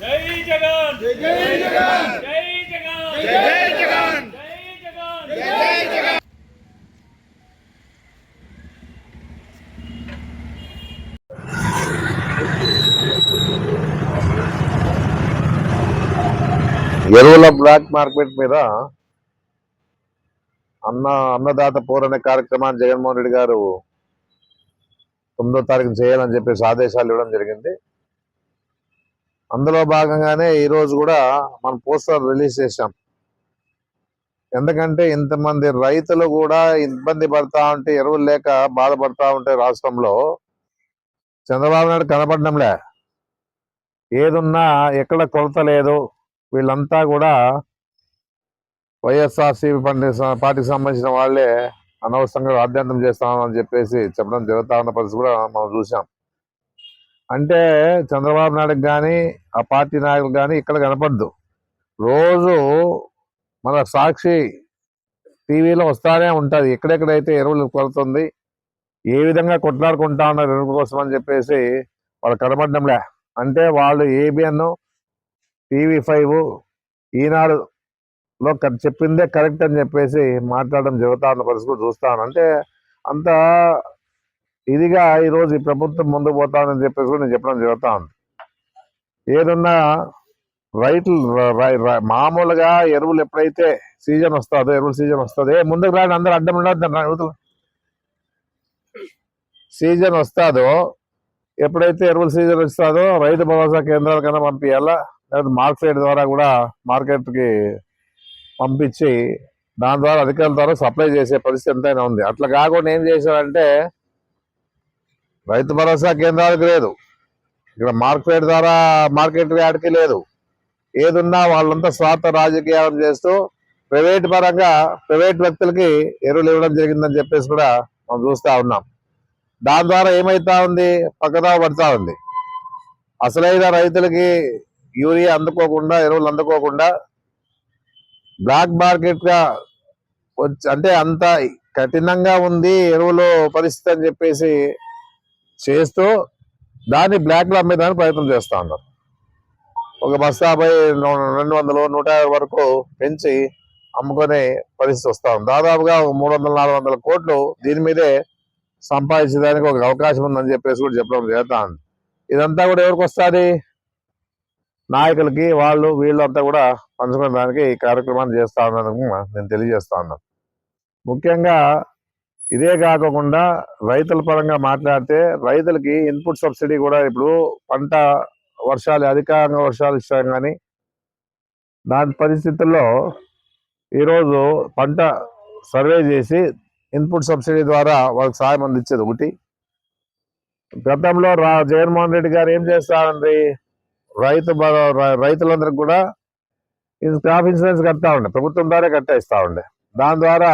జై జగన్ జై జగన్ జై జగన్ జై జగన్ జై జగన్ ఎరువుల బ్లాక్ మార్కెట్ మీద అన్న అన్నదాత పూరణ కార్యక్రమాన్ని జగన్మోహన్ రెడ్డి గారు తొమ్మిదో తారీఖు చేయాలని చెప్పేసి ఆదేశాలు ఇవ్వడం జరిగింది. అందులో భాగంగానే ఈ రోజు కూడా మనం పోస్టర్ రిలీజ్ చేశాం. ఎందుకంటే ఇంతమంది రైతులు కూడా ఇబ్బంది పడతా ఉంటే ఎరువులు లేక బాధపడతా ఉంటే రాష్ట్రంలో చంద్రబాబు నాయుడు కనపడడంలే. ఏదున్నా ఎక్కడ కొరత లేదు. వీళ్ళంతా కూడా వైఎస్ఆర్సీపీ పండి పార్టీకి సంబంధించిన వాళ్ళే అనవసరంగా రాద్యాంతం చేస్తామని చెప్పేసి చెప్పడం జరుగుతా ఉన్న పరిస్థితి కూడా మనం చూసాం అంటే చంద్రబాబు నాయుడుకి కానీ ఆ పార్టీ నాయకులు కానీ ఇక్కడ కనపడదు. రోజు మన సాక్షి టీవీలో వస్తానే ఉంటుంది. ఎక్కడెక్కడైతే ఎరువులు కొడుతుంది ఏ విధంగా కొట్లాడుకుంటా ఉన్నారు ఎరువుల కోసం అని చెప్పేసి వాళ్ళు కనపడడంలే అంటే వాళ్ళు ఏబిఎన్ టీవీ ఫైవ్ ఈనాడు లో చెప్పిందే కరెక్ట్ అని చెప్పేసి మాట్లాడడం చెబుతా ఉన్న పరిస్థితి చూస్తాను. అంటే అంత ఇదిగా ఈరోజు ఈ ప్రభుత్వం ముందు పోతానని చెప్పేసి నేను చెప్పడం జరుగుతా ఉంది ఏదన్నా రైతులు మామూలుగా ఎరువులు ఎప్పుడైతే సీజన్ వస్తుందో ఎరువుల సీజన్ వస్తుంది ఏ ముందుకు రాని అందరూ అడ్డం ఉండదు సీజన్ వస్తుందో ఎప్పుడైతే ఎరువుల సీజన్ వస్తుందో రైతు భరోసా కేంద్రాల కన్నా పంపించాలా లేదా మార్కెట్ ద్వారా కూడా మార్కెట్కి పంపించి దాని ద్వారా అధికారుల ద్వారా సప్లై చేసే పరిస్థితి ఎంతైనా ఉంది. అట్లా కాకుండా ఏం చేశారంటే రైతు భరోసా కేంద్రాలకు లేదు. ఇక్కడ మార్కెట్ ద్వారా మార్కెట్ యార్డ్కి లేదు. ఏదున్నా వాళ్ళంతా స్వార్థ రాజకీయాలు చేస్తూ ప్రైవేట్ పరంగా ప్రైవేట్ వ్యక్తులకి ఎరువులు ఇవ్వడం జరిగిందని చెప్పేసి కూడా మనం చూస్తూ ఉన్నాం. దాని ద్వారా ఏమైతా ఉంది? పక్కదా పడతా ఉంది. అసలైన రైతులకి యూరియా అందుకోకుండా ఎరువులు అందుకోకుండా బ్లాక్ మార్కెట్గా అంటే అంత కఠినంగా ఉంది ఎరువులు పరిస్థితి అని చెప్పేసి చేస్తూ దాన్ని బ్లాక్లో అమ్మేదానికి ప్రయత్నం చేస్తా ఉన్నారు. ఒక బస్తాపై రెండు వందలు నూట యాభై వరకు పెంచి అమ్ముకునే పరిస్థితి వస్తా ఉంది. దాదాపుగా మూడు వందల నాలుగు వందల కోట్లు దీని మీదే సంపాదించడానికి ఒక అవకాశం ఉందని చెప్పేసి కూడా చెప్పడం జరుగుతా ఉంది. ఇదంతా కూడా ఎవరికి వస్తుంది? నాయకులకి వాళ్ళు వీళ్ళంతా కూడా పంచుకునే దానికి ఈ కార్యక్రమాన్ని చేస్తా ఉన్నాను నేను తెలియజేస్తా ఉన్నాను ముఖ్యంగా ఇదే కాకుండా రైతుల పరంగా మాట్లాడితే రైతులకి ఇన్పుట్ సబ్సిడీ కూడా ఇప్పుడు పంట వర్షాలు అధికంగా వర్షాలు ఇచ్చాం కానీ దాని పరిస్థితుల్లో ఈరోజు పంట సర్వే చేసి ఇన్పుట్ సబ్సిడీ ద్వారా వాళ్ళకి సాయం అందించేది ఒకటి. గతంలో రా జగన్మోహన్ రెడ్డి గారు ఏం చేస్తారండి? రైతు రైతులందరికి కూడా ఇది క్రాప్ ఇన్సూరెన్స్ కడతా ఉండే ప్రభుత్వం ద్వారా కట్టేస్తా ఉండే. దాని ద్వారా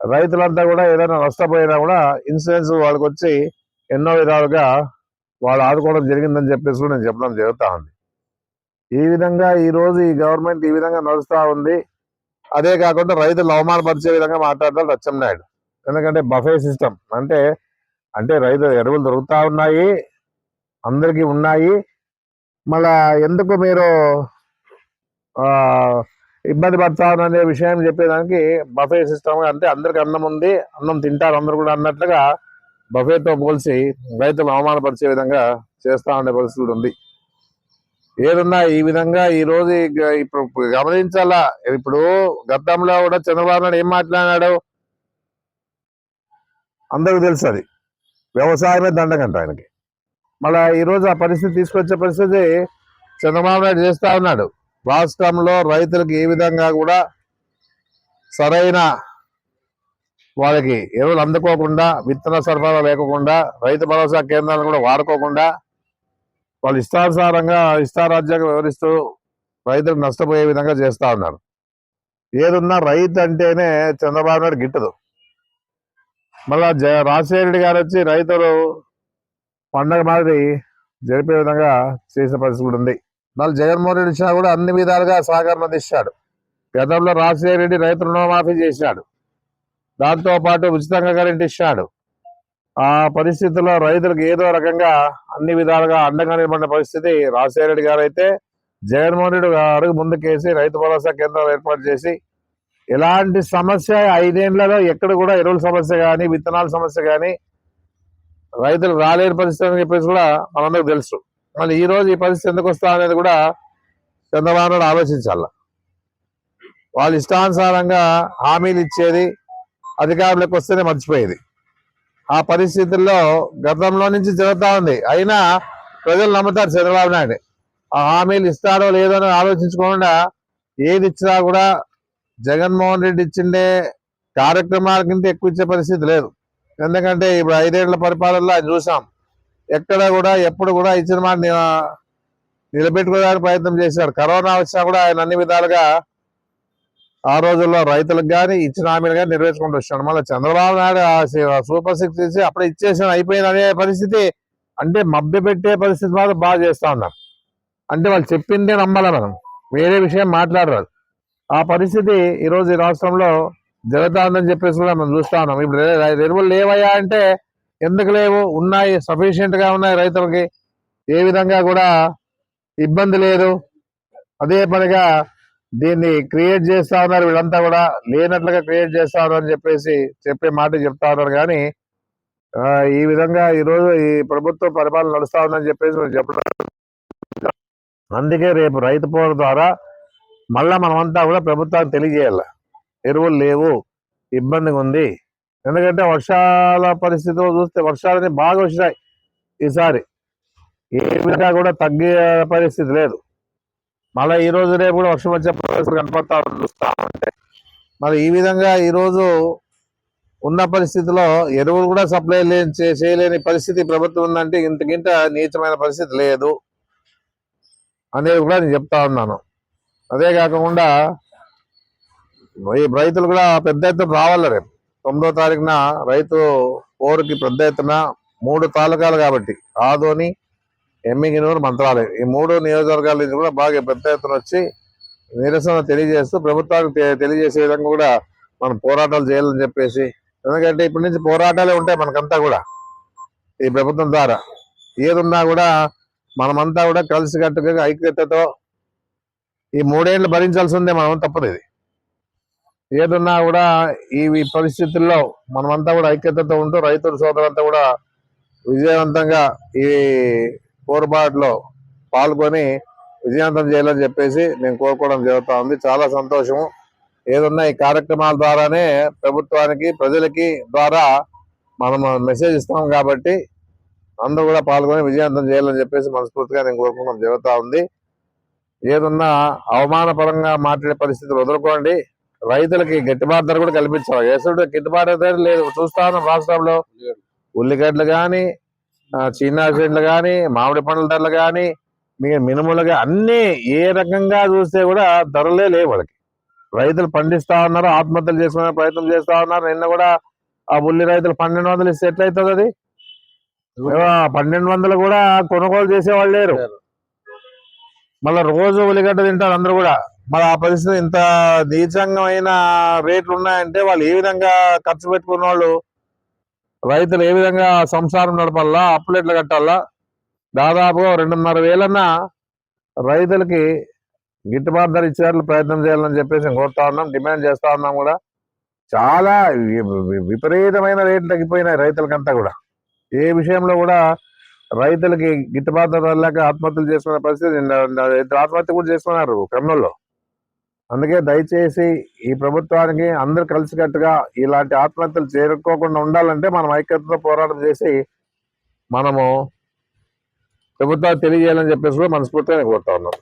రైతులంతా కూడా ఏదైనా నష్టపోయినా కూడా ఇన్సూరెన్స్ వాళ్ళకి వచ్చి ఎన్నో విధాలుగా వాళ్ళు ఆదుకోవడం జరిగిందని చెప్పేసి కూడా నేను చెప్పడం జరుగుతూ ఉంది. ఈ విధంగా ఈరోజు ఈ గవర్నమెంట్ ఈ విధంగా నడుస్తూ ఉంది. అదే కాకుండా రైతులు అవమానపరిచే విధంగా మాట్లాడతాడు రచ్చంనాయుడు ఎందుకంటే బఫే సిస్టమ్ అంటే అంటే రైతు ఎరువులు దొరుకుతూ ఉన్నాయి అందరికీ ఉన్నాయి. మళ్ళా ఎందుకు మీరు ఇబ్బంది పడతారనే విషయం చెప్పేదానికి బఫే సిస్టమ్ అంటే అందరికి అన్నం ఉంది అన్నం తింటారు అందరు కూడా అన్నట్లుగా బఫేతో పోల్చి రైతులు అవమానపరిచే విధంగా చేస్తా ఉండే పరిస్థితి ఉంది. ఏదన్నా ఈ విధంగా ఈ రోజు ఇప్పుడు గమనించాలా? ఇప్పుడు గతంలో కూడా చంద్రబాబు నాయుడు ఏం మాట్లాడినాడు? అందరికి తెలుసు అది. వ్యవసాయమే దండగంట ఆయనకి. మళ్ళా ఈరోజు ఆ పరిస్థితి తీసుకొచ్చే పరిస్థితి చంద్రబాబు నాయుడు చేస్తూ ఉన్నాడు. రాష్ట్రంలో రైతులకు ఏ విధంగా కూడా సరైన వాళ్ళకి ఎరువులు అందుకోకుండా విత్తన సరఫరా లేకుండా రైతు భరోసా కేంద్రాలను కూడా వాడుకోకుండా వాళ్ళు ఇష్టానుసారంగా ఇష్టారాజ్యంగా వివరిస్తూ రైతులకు నష్టపోయే విధంగా చేస్తూ ఉన్నారు. ఏదున్నా రైతు అంటేనే చంద్రబాబు నాయుడు గిట్టదు. మళ్ళా జ రాజశేఖర రెడ్డి గారు వచ్చి రైతులు పండగ మాదిరి జరిపే విధంగా చేసిన పరిస్థితి కూడా ఉంది. మళ్ళీ జగన్మోహన్ రెడ్డి ఇచ్చినా కూడా అన్ని విధాలుగా సహకారం అందిస్తాడు. గతంలో రాజశేఖర రెడ్డి రైతు రుణమాఫీ చేశాడు. దాంతో పాటు ఉచితంగా కరెంట్ ఇచ్చాడు ఆ పరిస్థితుల్లో రైతులకు ఏదో రకంగా అన్ని విధాలుగా అండగా నిలబడిన పరిస్థితి రాజశేఖర రెడ్డి గారు అయితే జగన్మోహన్ రెడ్డి గారు ముందుకేసి రైతు భరోసా కేంద్రాలు ఏర్పాటు చేసి ఎలాంటి సమస్య ఐదేళ్ళలో ఎక్కడ కూడా ఎరువుల సమస్య కానీ విత్తనాల సమస్య కానీ రైతులు రాలేని పరిస్థితి అని చెప్పేసి కూడా మనందరికి తెలుసు. మళ్ళీ ఈ రోజు ఈ పరిస్థితి ఎందుకు వస్తా అనేది కూడా చంద్రబాబు నాయుడు ఆలోచించాల. వాళ్ళు ఇష్టానుసారంగా హామీలు ఇచ్చేది అధికారులకు వస్తేనే మర్చిపోయేది. ఆ పరిస్థితుల్లో గతంలో నుంచి జరుగుతూ ఉంది. అయినా ప్రజలు నమ్ముతారు చంద్రబాబు నాయుడు. ఆ హామీలు ఇస్తారో లేదో అని ఆలోచించకుండా ఏది ఇచ్చినా కూడా జగన్మోహన్ రెడ్డి ఇచ్చిండే కార్యక్రమాల కంటే ఎక్కువ ఇచ్చే పరిస్థితి లేదు. ఎందుకంటే ఇప్పుడు ఐదేళ్ళ పరిపాలనలో అది చూసాం. ఎక్కడ కూడా ఎప్పుడు కూడా ఇచ్చిన మాట నిలబెట్టుకోవడానికి ప్రయత్నం చేశారు కరోనా వచ్చినా కూడా ఆయన అన్ని విధాలుగా ఆ రోజుల్లో రైతులకు కానీ ఇచ్చిన హామీలు కానీ నెరవేర్చుకుంటూ వచ్చాడు. మళ్ళీ చంద్రబాబు నాయుడు సూపర్ సిక్స్ ఇచ్చి అప్పుడే ఇచ్చేసిన అయిపోయింది అనే పరిస్థితి. అంటే మభ్య పెట్టే పరిస్థితి మాత్రం బాగా చేస్తా ఉన్నారు. అంటే వాళ్ళు చెప్పిందే నమ్మాలి మనం? వేరే విషయం మాట్లాడరాదు. ఆ పరిస్థితి ఈరోజు ఈ రాష్ట్రంలో జరుగుతా ఉందని చెప్పేసి కూడా మనం చూస్తా ఉన్నాం. ఇప్పుడు ఎరువులు లేవయ్యా అంటే ఎందుకు లేవు? ఉన్నాయి సఫిషియెంట్గా ఉన్నాయి రైతులకి. ఏ విధంగా కూడా ఇబ్బంది లేదు. అదే పనిగా దీన్ని క్రియేట్ చేస్తా ఉన్నారు. వీళ్ళంతా కూడా లేనట్లుగా క్రియేట్ చేస్తా ఉన్నారు అని చెప్పేసి చెప్పే మాట చెప్తా ఉన్నారు. కానీ ఈ విధంగా ఈ రోజు ఈ ప్రభుత్వ పరిపాలన నడుస్తా ఉందని చెప్పేసి మనం చెప్పడం. అందుకే రేపు రైతు పోరు ద్వారా మళ్ళా మనమంతా కూడా ప్రభుత్వానికి తెలియజేయాలి. ఎరువులు లేవు ఇబ్బందిగా ఉంది. ఎందుకంటే వర్షాల పరిస్థితిలో చూస్తే వర్షాలని బాగా వచ్చినాయి ఈసారి. ఏ విధంగా కూడా తగ్గే పరిస్థితి లేదు. మళ్ళీ ఈ రోజు రేపు కూడా వర్షం వచ్చే పరిస్థితి కనపడతా చూస్తా ఉంటే. మరి ఈ విధంగా ఈ రోజు ఉన్న పరిస్థితిలో ఎరువులు కూడా సప్లై లేని చేయలేని పరిస్థితి ప్రభుత్వం ఉందంటే ఇంతకింత నీచమైన పరిస్థితి లేదు. అనేది కూడా నేను చెప్తా ఉన్నాను. అదే కాకుండా ఈ రైతులు కూడా పెద్ద ఎత్తున రావాలి రేపు? తొమ్మిదో తారీఖున రైతు పోరుకి పెద్ద ఎత్తున మూడు తాలూకాలు కాబట్టి ఆదోని ఎమ్మిగినూరు మంత్రాలయం. ఈ మూడు నియోజకవర్గాల నుంచి కూడా బాగా పెద్ద ఎత్తున వచ్చి నిరసన తెలియజేస్తూ ప్రభుత్వానికి తెలియజేసే విధంగా కూడా మనం పోరాటాలు చేయాలని చెప్పేసి ఎందుకంటే ఇప్పటి నుంచి పోరాటాలే ఉంటాయి మనకంతా కూడా ఈ ప్రభుత్వం ద్వారా. ఏదున్నా కూడా మనమంతా కూడా కలిసికట్టుగా ఐక్యతతో ఈ మూడేళ్ళు భరించాల్సిందే మనం తప్పదు ఇది. ఏదున్నా కూడా ఈ పరిస్థితుల్లో మనమంతా కూడా ఐక్యతతో ఉంటూ రైతుల సోదరులంతా కూడా విజయవంతంగా ఈ పోరుబాటులో పాల్గొని విజయవంతం చేయాలని చెప్పేసి నేను కోరుకోవడం జరుగుతూ ఉంది. చాలా సంతోషము. ఏదన్నా ఈ కార్యక్రమాల ద్వారానే ప్రభుత్వానికి ప్రజలకి ద్వారా మనం మెసేజ్ ఇస్తాం కాబట్టి అందరూ కూడా పాల్గొని విజయవంతం చేయాలని చెప్పేసి మనస్ఫూర్తిగా నేను కోరుకోవడం జరుగుతూ ఉంది. ఏదన్నా అవమానపరంగా మాట్లాడే పరిస్థితులు వదులుకోండి. రైతులకి గిట్టుబాటు ధర కూడా కల్పించాలి. ఎసుడు గిట్టుబాటు ధర లేదు. చూస్తా ఉన్నాం రాష్ట్రంలో. ఉల్లిగడ్డలు కానీ చిన్న చెట్లు కానీ మామిడి పండ్ల ధరలు కానీ మీ మినుములుగా అన్ని ఏ రకంగా చూస్తే కూడా ధరలే లేవు వాళ్ళకి. రైతులు పండిస్తా ఉన్నారు ఆత్మహత్యలు చేసుకునే ప్రయత్నం చేస్తా ఉన్నారు. నిన్న కూడా ఆ ఉల్లి రైతులు పన్నెండు వందలు ఇస్తే ఎట్లయితుంది అది? పన్నెండు వందలు కూడా కొనుగోలు చేసేవాళ్ళు లేరు. మళ్ళీ రోజు ఉల్లిగడ్డ తింటారు అందరూ కూడా. మరి ఆ పరిస్థితి ఇంత నీచంగమైన రేట్లు ఉన్నాయంటే వాళ్ళు ఏ విధంగా ఖర్చు పెట్టుకున్న వాళ్ళు రైతులు ఏ విధంగా సంసారం నడపాలా? అప్పులు ఎట్లా కట్టాలా? దాదాపుగా రెండున్నర వేలన్న రైతులకి గిట్టుబాటు ధర ఇచ్చేట్లు ప్రయత్నం చేయాలని చెప్పేసి కోరుతా ఉన్నాం. డిమాండ్ చేస్తా ఉన్నాం కూడా. చాలా విపరీతమైన రేట్లు తగ్గిపోయినాయి రైతులకంతా కూడా. ఏ విషయంలో కూడా రైతులకి గిట్టుబాటు ధర లేక ఆత్మహత్యలు చేసుకునే పరిస్థితి ఆత్మహత్య కూడా చేసుకున్నారు కర్నూలులో. అందుకే దయచేసి ఈ ప్రభుత్వానికి అందరు కలిసికట్టుగా ఇలాంటి ఆత్మహత్యలు చేరుకోకుండా ఉండాలంటే మనం ఐక్యతతో పోరాటం చేసి మనము ప్రభుత్వానికి తెలియజేయాలని చెప్పేసి కూడా మనస్ఫూర్తిగా కోరుతా ఉన్నాం.